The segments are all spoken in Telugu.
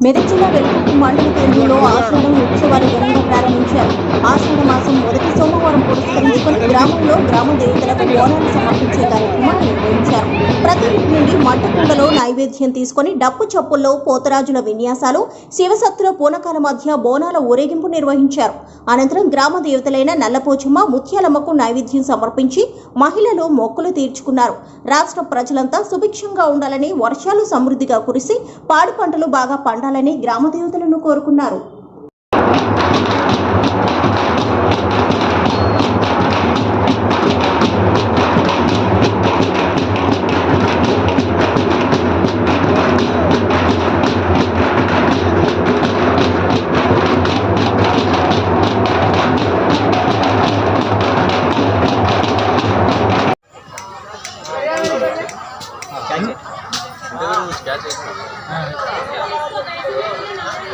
మెదక్ జిల్లా వెలుగుకు మండల కేంద్రంలో ఆశ్రమం ఉత్సవాలు ఘనంగా ప్రారంభించారు. ఆశ్రమ మాసం మొదటి సోమవారం పురస్కరించుకుని గ్రామంలో గ్రామ దేవతలకు బోనాలు సమర్పించే కార్యక్రమం ప్రతి ఇంటి నుండి మట్టకుండలో నైవేద్యం తీసుకుని డప్పు చప్పుల్లో పోతరాజుల విన్యాసాలు శివసత్తుల పూనకాల మధ్య బోనాల ఊరేగింపు నిర్వహించారు. అనంతరం గ్రామ దేవతలైన నల్లపోచమ్మ ముత్యాలమ్మకు నైవేద్యం సమర్పించి మహిళలు మొక్కులు తీర్చుకున్నారు. రాష్ట్ర ప్రజలంతా సుభిక్షంగా ఉండాలని వర్షాలు సమృద్ధిగా కురిసి పాడి పంటలు బాగా పండాలని గ్రామ దేవతలను కోరుకున్నారు.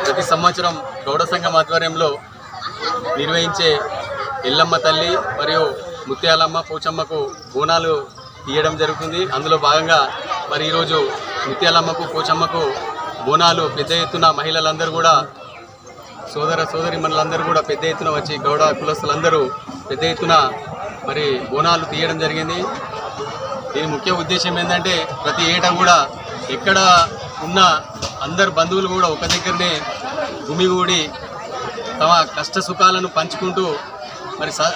ప్రతి సంవత్సరం గౌడ సంఘం ఆధ్వర్యంలో నిర్వహించే ఎల్లమ్మ తల్లి మరియు ముత్యాలమ్మ పోచమ్మకు బోనాలు తీయడం జరుగుతుంది. అందులో భాగంగా మరి ఈరోజు ముత్యాలమ్మకు పోచమ్మకు బోనాలు పెద్ద ఎత్తున మహిళలందరూ కూడా సోదర సోదరి మనలందరూ కూడా పెద్ద ఎత్తున వచ్చి గౌడ కులస్తులందరూ పెద్ద ఎత్తున మరి బోనాలు తీయడం జరిగింది. దీని ముఖ్య ఉద్దేశం ఏంటంటే ప్రతి ఏటా కూడా ఎక్కడ ఉన్న అందరు బంధువులు కూడా ఒక దగ్గరనే గుమిగూడి తమ కష్ట సుఖాలను పంచుకుంటూ మరి స-